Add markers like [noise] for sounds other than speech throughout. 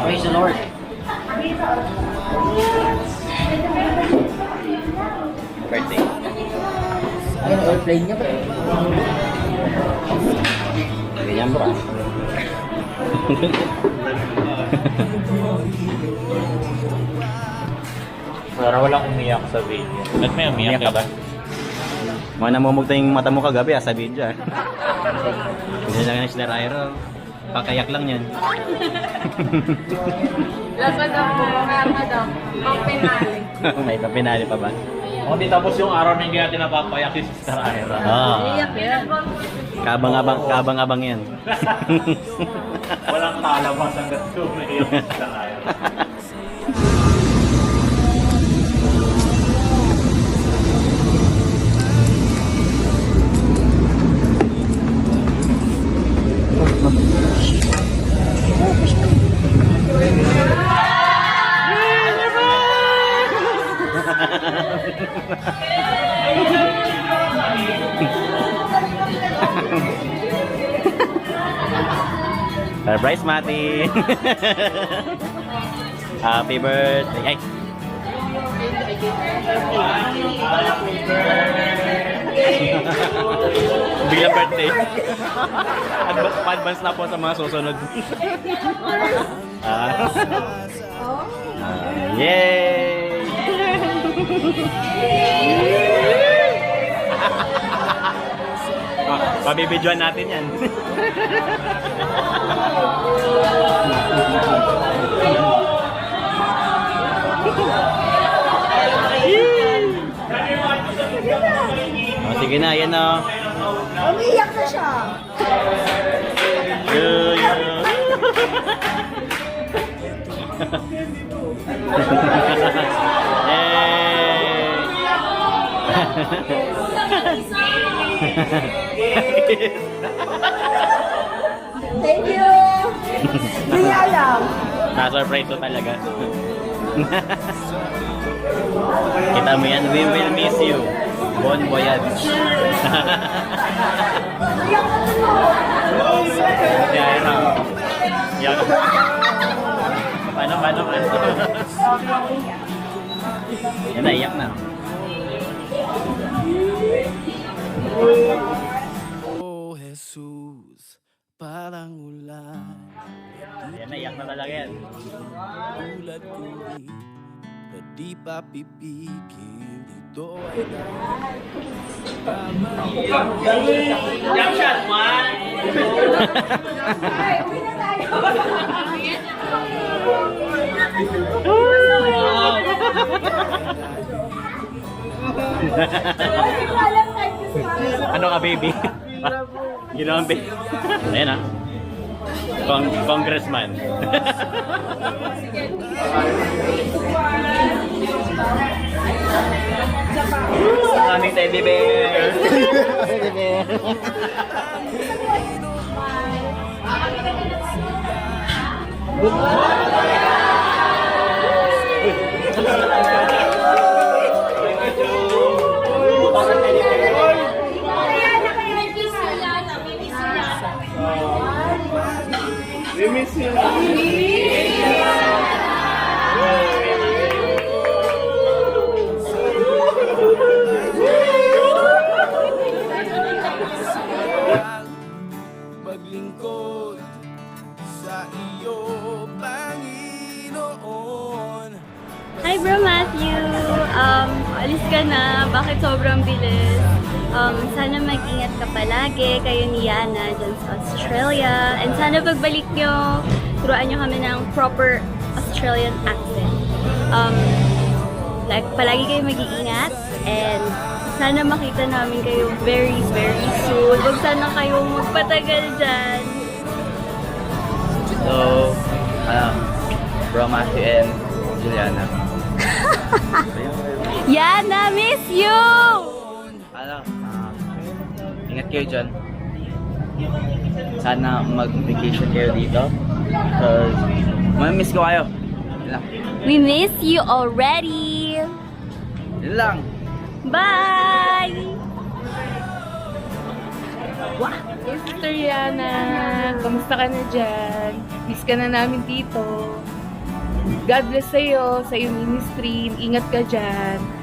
Praise the Lord. Birthday. Ayun, airplane niya ba? Ganyan bro. Para walang umiyak sa video. Ba't may umiyak Umiyak ka ba? Mga namumugta yung mata mo kagabi ah, sa video ah. Hindi lang si Darairo. Pakayak lang yan. [laughs] Lasa daw po, kaya daw, pang pinali. [laughs] May pinali pa ba? O di tapos yung araw na hindi natin napapayak si Sister Ira. Oo. Iyak yan. Kabang-abang, kabang-abang yan. [laughs] Walang kalabas hanggang tumiyak si Sister Ira. [laughs] Surprise, Mati! [laughs] Happy birthday! Ay! [laughs] Biglang birthday. Advance, advance na po sa mga susunod. Ah, yay! [laughs] Pa- Pabibidyoan natin yan. [laughs] oh, sige na, yan o. Umiyak na siya. Yeah, yeah. [laughs] Thank you. Hindi alam. Na-surprise ko talaga. Kita mo yan, we will miss you. Bon voyage. Yan ang... Yan. Paano, paano, paano? Yan na, iyak na. Oh Jesus, parang ulan Yan na, iyak na talaga yan. Tulad ko na di pa pipigil Ito ay [laughs] ano ka, baby? [laughs] Ginawang baby. Ayan ah. Cong congressman. Aming teddy bear. teddy bear. maglingkod makes me a little Australia. And sana pagbalik nyo, turuan nyo kami ng proper Australian accent. Um, like, palagi kayo mag-iingat. And sana makita namin kayo very, very soon. Huwag sana kayo magpatagal dyan. So, um, Bro Matthew and Juliana. [laughs] Yana, miss you! Ano, ah, ingat kayo dyan. Sana mag-vacation kayo dito. Because, mamimiss ko kayo. Lang. We miss you already! Yun lang. Bye! Hey, Sister Yana, kamusta ka na dyan? Miss ka na namin dito. God bless sa'yo, sa iyong ministry. Ingat ka dyan.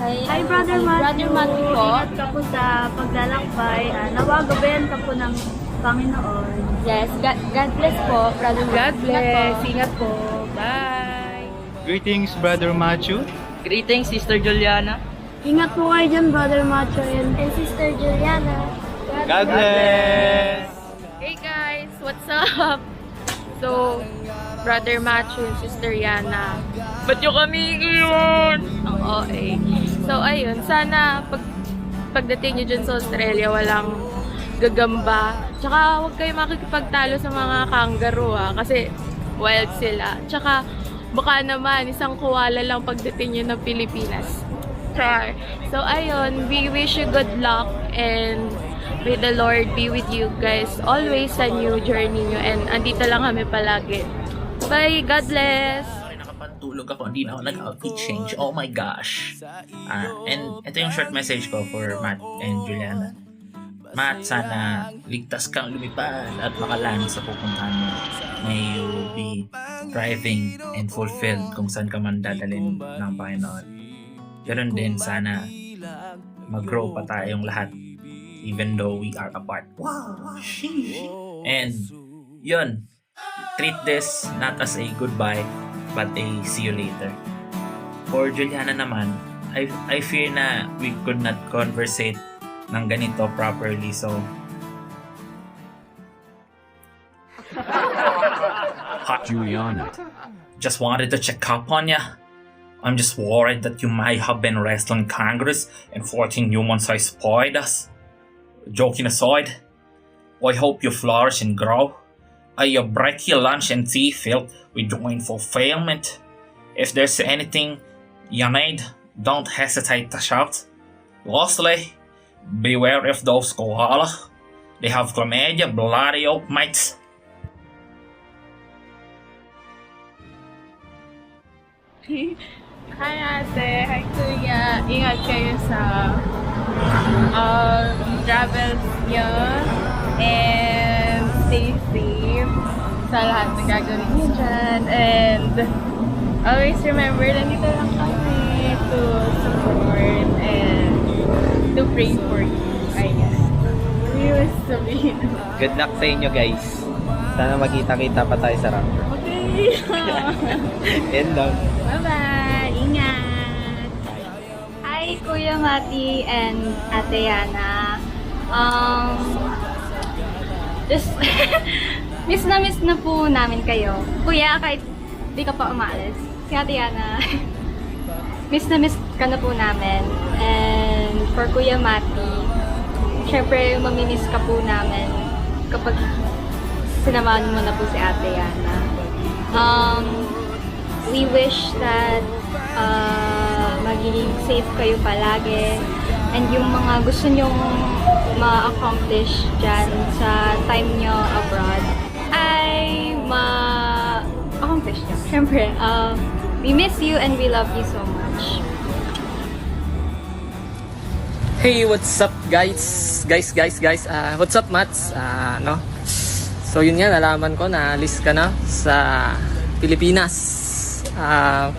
Hi, Hi Brother Matthew. Brother Matthew po. Ingat ka po sa paglalakbay. Uh, nawa gabayan ka po ng Panginoon. Yes, God, God bless po, Brother God Matthew. bless. Ingat po. Bye. Greetings, Brother Matthew. Greetings, Sister Juliana. Ingat po kayo dyan, Brother Matthew and, and Sister Juliana. God bless! Hey guys, what's up? So, Brother Matthew and Sister Yana. Ba't yung kami ngayon? Ang OA. So, ayun. Sana pag, pagdating nyo dyan sa Australia, walang gagamba. Tsaka, huwag kayo makikipagtalo sa mga kangaroo ha. Kasi, wild sila. Tsaka, baka naman, isang koala lang pagdating nyo ng Pilipinas. Char. So, ayun. We wish you good luck and May the Lord be with you guys always sa new journey nyo and andito lang kami palagi. Bye! God bless! Nakapantulog ako. Hindi na ako nag-outfit change. Oh my gosh. Ah, and ito yung short message ko for Matt and Juliana. Matt, sana ligtas kang lumipad at makaland sa pupuntahan mo. May you be thriving and fulfilled kung saan ka man dadalhin ng Panginoon. Ganun din, sana mag-grow pa tayong lahat even though we are apart. Wow! sheesh. And yun, treat this not as a goodbye but a see you later. For Juliana naman, I, I fear na we could not conversate ng ganito properly so Hi, Juliana. just wanted to check up on ya. I'm just worried that you might have been wrestling Congress and 14 humans I spoiled us. Joking aside, I hope you flourish and grow. Break your lunch and tea filled with joy and fulfillment. If there's anything you need, don't hesitate to shout. Lastly, beware of those koala. They have chlamydia, bloody oak mates. [laughs] Hi ate! Hi kuya! Ingat kayo sa um, travels nyo and sa lahat na gagawin nyo dyan and always remember nandito lang kami to support and to pray for you. Ayan. Ayun, sabihin. Good luck sa inyo guys. Sana magkita-kita pa tayo sa Raptor. Okay. [laughs] Yan lang. Bye-bye! Ingat! Hi, Kuya Mati and Ate Yana. Um, just, [laughs] miss na miss na po namin kayo. Kuya, kahit di ka pa umalis. Si Ate Yana, [laughs] miss na miss ka na po namin. And for Kuya Mati, syempre mamimiss ka po namin kapag sinamahan mo na po si Ate Yana. Um, we wish that uh, magiging safe kayo palagi and yung mga gusto nyong ma-accomplish dyan sa time nyo abroad ma-accomplish nyo. Siyempre, uh, we miss you and we love you so much. Hey, what's up guys? Guys, guys, guys. Ah, what's up, Mats? Ah, no? So yun nga, nalaman ko na alis ka na sa Pilipinas. Ah,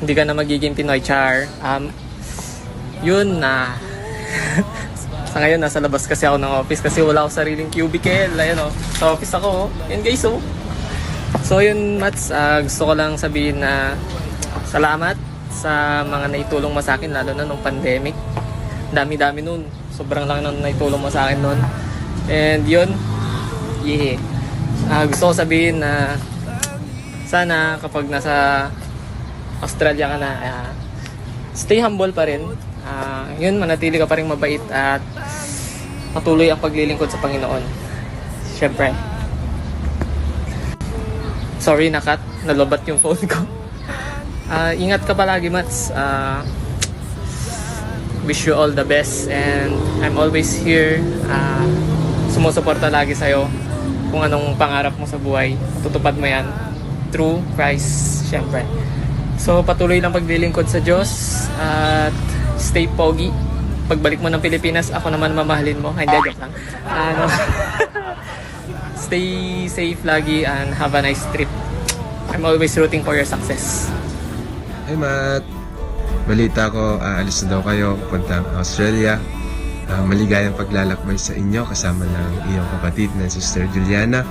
hindi ka na magiging Pinoy char. Um, yun na. [laughs] sa ngayon, nasa labas kasi ako ng office kasi wala akong sariling cubicle. Ayun oh. Sa office ako. oh. Yan guys oh. So yun, Mats, ah, gusto ko lang sabihin na salamat sa mga naitulong mo sa akin lalo na nung pandemic. Dami-dami nun. Sobrang laki nang naitulong mo sa akin nun. And yun, yeah. Ah, gusto ko sabihin na sana kapag nasa Australia ka na, ah, stay humble pa rin. Ah, yun, manatili ka pa rin mabait at patuloy ang paglilingkod sa Panginoon. Siyempre. Sorry, nakat. Nalobat yung phone ko. Ah, ingat ka palagi, Mats. Ah, wish you all the best and I'm always here. Ah, sumusuporta lagi sa'yo kung anong pangarap mo sa buhay. Tutupad mo yan through Christ, syempre. So, patuloy lang paglilingkod sa Diyos at stay pogi pagbalik mo ng Pilipinas, ako naman mamahalin mo. Hindi, joke lang. Ano, [laughs] stay safe lagi and have a nice trip. I'm always rooting for your success. Hey Matt! Balita ko, aalis na daw kayo pupuntang Australia. Ah, maligayang paglalakbay sa inyo kasama ng iyong kapatid na Sister Juliana.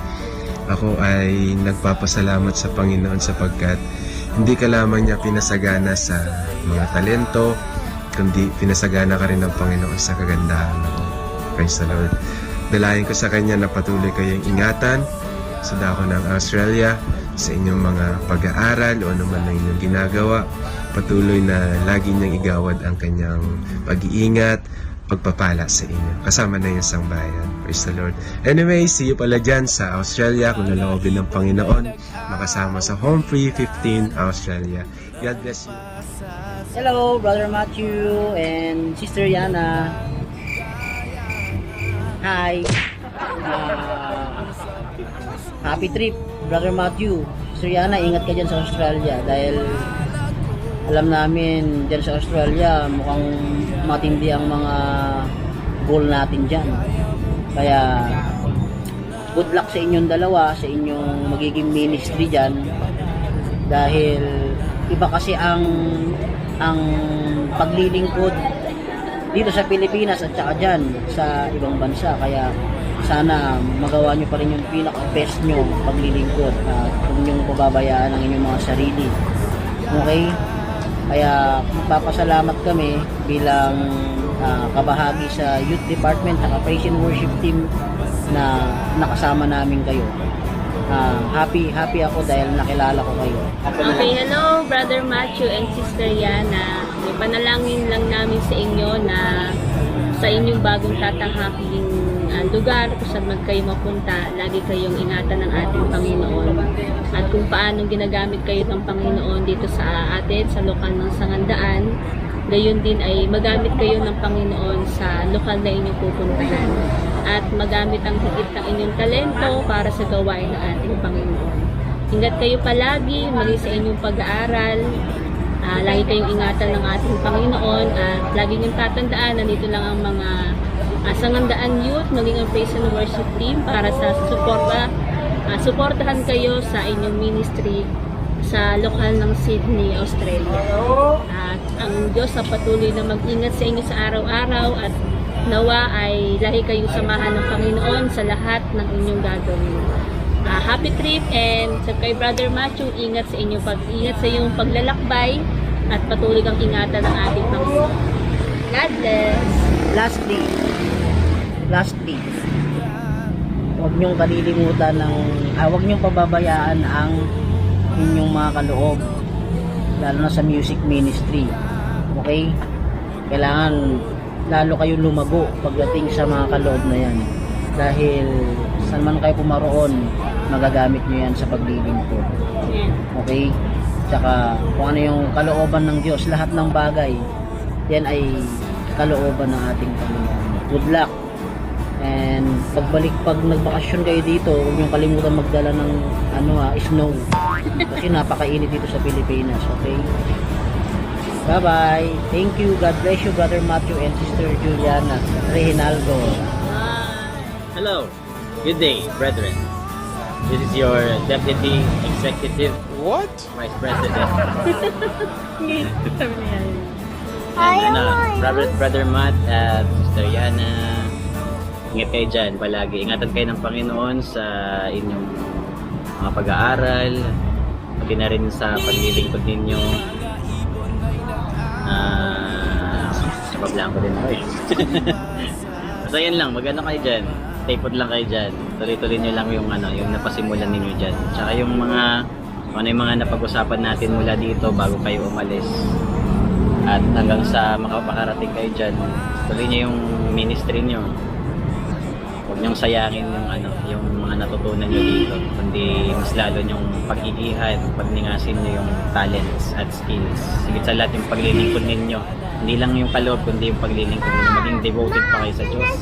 Ako ay nagpapasalamat sa Panginoon sapagkat hindi ka lamang niya pinasagana sa mga talento, kundi pinasagana ka rin ng Panginoon sa kagandahan. Praise the Lord. Dalayan ko sa Kanya na patuloy kayong ingatan sa dako ng Australia, sa inyong mga pag-aaral o anuman na inyong ginagawa. Patuloy na lagi niyang igawad ang kanyang pag-iingat, pagpapala sa inyo. Kasama na yung isang bayan. Praise the Lord. Anyway, see you pala dyan sa Australia kung naloobin ng Panginoon. Makasama sa Home Free 15 Australia. God bless you. Hello, Brother Matthew and Sister Yana. Hi. Ah, happy trip, Brother Matthew. Sister Yana, ingat ka dyan sa Australia dahil alam namin dyan sa Australia mukhang matindi ang mga goal natin dyan. Kaya good luck sa inyong dalawa, sa inyong magiging ministry dyan dahil iba kasi ang ang paglilingkod dito sa Pilipinas at saka dyan sa ibang bansa. Kaya sana magawa nyo pa rin yung pinaka best nyo paglilingkod. At huwag nyo pababayaan ang inyong mga sarili. Okay? Kaya magpapasalamat kami bilang ah, kabahagi sa youth department at praise and worship team na nakasama namin kayo. Ah, happy happy ako dahil nakilala ko kayo. Okay, hello Brother Matthew and Sister Yana. Panalangin lang namin sa inyo na sa inyong bagong tatanghaking uh, lugar kung saan man mapunta, lagi kayong ingatan ng ating Panginoon. At kung paano ginagamit kayo ng Panginoon dito sa atin, sa lokal ng Sangandaan, gayon din ay magamit kayo ng Panginoon sa lokal na inyong pupuntahan. At magamit ang higit ng inyong talento para sa gawain ng ating Panginoon. Ingat kayo palagi, mali sa inyong pag-aaral. Ah, lagi kayong ingatan ng ating Panginoon at lagi niyong tatandaan na dito lang ang mga uh, sangandaan youth, maging ang praise and worship team para sa suporta. ah, suportahan kayo sa inyong ministry sa lokal ng Sydney, Australia. At ang Diyos sa patuloy na mag-ingat sa inyo sa araw-araw at nawa ay lahi kayong samahan ng Panginoon sa lahat ng inyong gagawin. Ah, happy trip and sa kay Brother Matthew, ingat sa inyong pag-ingat sa iyong paglalakbay at patuloy kang ingatan ng ating Panginoon. God bless! lastly lastly huwag niyong kalilimutan ng ah, huwag niyong pababayaan ang inyong mga kaloob lalo na sa music ministry. Okay? Kailangan lalo kayong lumago pagdating sa mga kaloob na yan. Dahil saan man kayo pumaroon magagamit niyo yan sa paglilingkod. Okay tsaka kung ano yung kalooban ng Diyos lahat ng bagay yan ay kalooban ng ating Panginoon. Good luck. And pagbalik pag nagbakasyon kayo dito huwag niyong kalimutan magdala ng ano ha, snow. Kasi napakainit dito sa Pilipinas okay? Bye bye thank you. God bless you brother Matthew and sister Juliana Rehinaldo Hello. Good day, brethren. This is your Deputy Executive What? Vice President. ano, brother, brother Matt at Sister Yana. Ingat kayo dyan palagi. Ingatan kayo ng Panginoon sa inyong mga pag-aaral. Pati na rin sa paglilingkod ninyo. Ah, sa pablang ko din ako eh. [laughs] Basta yan lang, magano kayo dyan. Stay put lang kayo dyan. Tuloy-tuloy nyo lang yung ano, yung napasimulan ninyo dyan. Tsaka yung mga, ano yung mga napag-usapan natin mula dito bago kayo umalis. At hanggang sa makapakarating kayo dyan, tuloy nyo yung ministry nyo. Huwag nyong sayangin yung ano, yung mga natutunan nyo dito. Kundi mas lalo nyong pag-iihan, pagningasin nyo yung talents at skills. Sigit sa lahat yung paglilingkod ninyo. Hindi lang yung kaloob, kundi yung paglilingkod ninyo. Maging devoted pa kayo sa Diyos.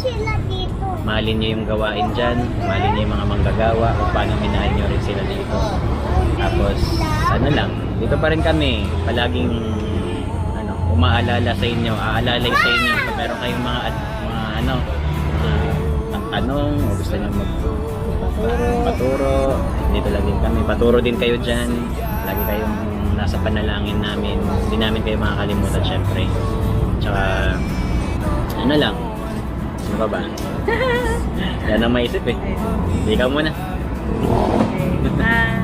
Mahalin nyo yung gawain dyan. Mahalin nyo yung mga manggagawa. Kung paano minahal nyo rin sila dito. Ano lang, dito pa rin kami. Palaging ano, umaalala sa inyo, aalalay sa inyo. Kung meron kayong mga, mga ano, mga tanong, o gusto nyo mag paturo, dito lang din kami. Paturo din kayo dyan. Lagi kayong nasa panalangin namin. Hindi namin kayo makakalimutan syempre. Tsaka, ano lang, ano ba ba? [laughs] Yan ang maisip eh. Ka muna. Ah,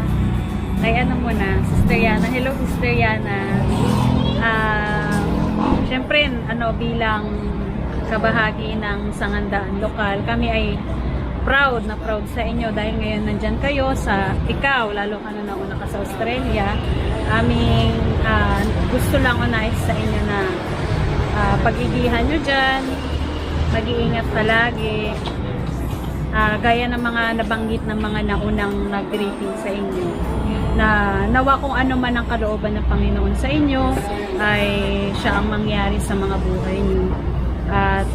kay ano muna, Sister Yana. Hello, Sister Yana. Ah, Siyempre, ano, bilang kabahagi ng Sangandaan Lokal, kami ay proud na proud sa inyo dahil ngayon nandyan kayo sa ikaw, lalo ka na nauna ka sa Australia. Aming ah, gusto lang unais sa inyo na ah, pag-igihan nyo dyan, mag-iingat palagi, Ah, gaya ng mga nabanggit ng mga naunang nag-greeting sa inyo na nawa kung ano man ang kalooban ng Panginoon sa inyo ay siya ang mangyari sa mga buhay niyo at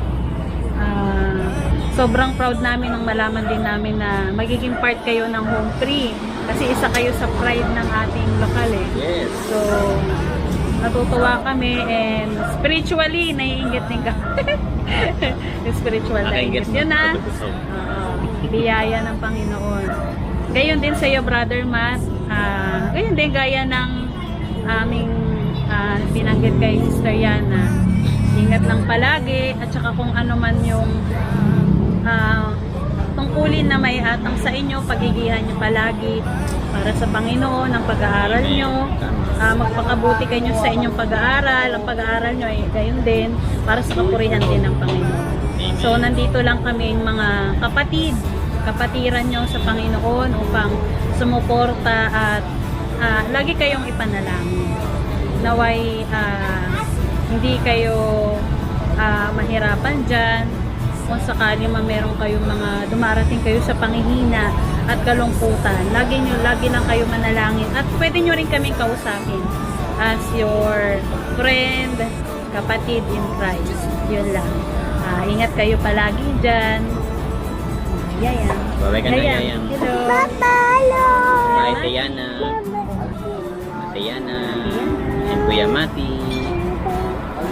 ah, sobrang proud namin nang malaman din namin na magiging part kayo ng home free kasi isa kayo sa pride ng ating lokal eh Yes. So, natutuwa kami and spiritually, naiingit din kami. [laughs] spiritual na. Yun na. Oo. biyaya ng Panginoon. Gayon din sa iyo, Brother Matt. Ah, gayon din gaya ng aming ah, binanggit kay Sister Yana. Ingat lang palagi at saka kung ano man yung ah, tungkulin na may atang sa inyo, pagigihan nyo palagi para sa Panginoon, ang pag-aaral nyo. Ah, magpakabuti kayo sa inyong pag-aaral. Ang pag-aaral nyo ay gayon din para sa kapurihan din ng Panginoon. So, nandito lang kami mga kapatid, kapatiran nyo sa Panginoon upang sumuporta at ah, lagi kayong ipanalangin. Naway ah, hindi kayo ah, mahirapan dyan kung sakali man meron kayong mga dumarating kayo sa panghihina at kalungkutan, lagi nyo, lagi lang kayo manalangin at pwede nyo rin kaming kausapin as your friend, kapatid in Christ. Yun lang. Ah, ingat kayo palagi dyan. Yayang. Babay ka na, Yayang. Hello. Bye, Tayana. Tayana. And Kuya Mati.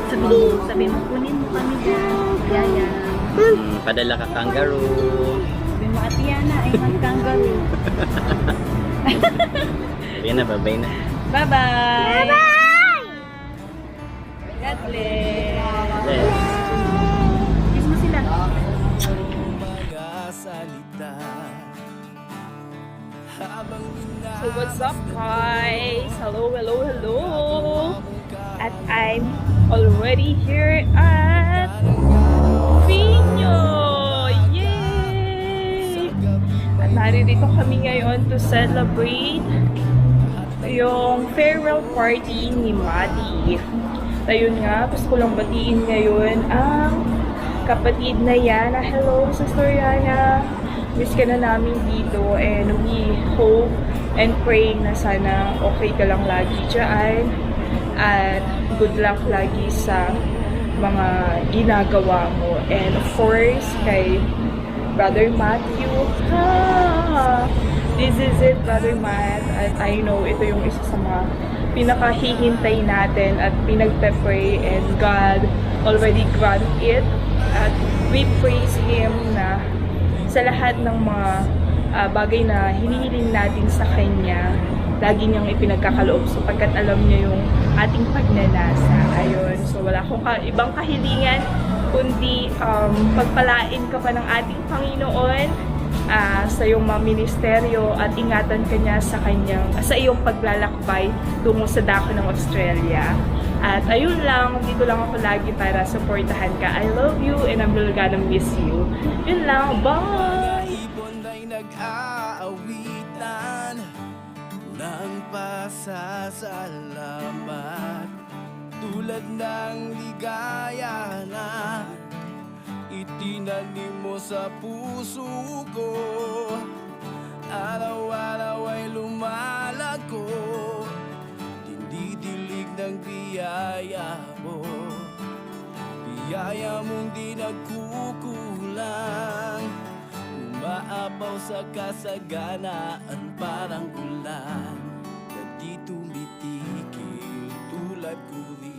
Sabi mo, sabi mo, kunin mo kami dyan. Yayang. Mm, padala ka kangaroo. Sabi mo, Ate Yana, ay mag-kangaroo. [laughs] Yan na, babay na. Bye-bye! Bye-bye! God bless! Yes. Kiss So what's up guys? Hello, hello, hello! At I'm already here at Pino! Yay! At naririto kami ngayon to celebrate yung farewell party ni Maddie. Ayun nga, gusto ko lang batiin ngayon ang kapatid na Yana. Hello, Sister Yana. Miss ka na namin dito and we hope and praying na sana okay ka lang lagi dyan. At good luck lagi sa mga ginagawa mo. And of course, kay Brother Matthew. Ha! This is it, Brother Matt. At I know ito yung isa sa mga pinakahihintay natin at pinagpe-pray and God already grant it. At we praise Him na sa lahat ng mga ah, bagay na hinihiling natin sa Kanya, lagi niyang ipinagkakaloob sapagkat alam niya yung ating pagnanasa. Ayun. So wala akong ka- ibang kahilingan kundi um, pagpalain ka pa ng ating Panginoon ah, sa iyong mga ministeryo at ingatan ka niya sa kanyang sa iyong paglalakbay tungo sa dako ng Australia. At ayun lang, dito lang ako lagi para supportahan ka. I love you and I'm really gonna miss you. Yun lang, bye! ibon ay nag-aawitan ng pasasalamat tulad ng ligaya na itinanim mo sa puso ko araw-araw ay lumalago kilig ng biyaya mo. Biyaya mong di nagkukulang. Umaapaw sa kasaganaan parang ulan. Nagdi tumitikil tulad kulit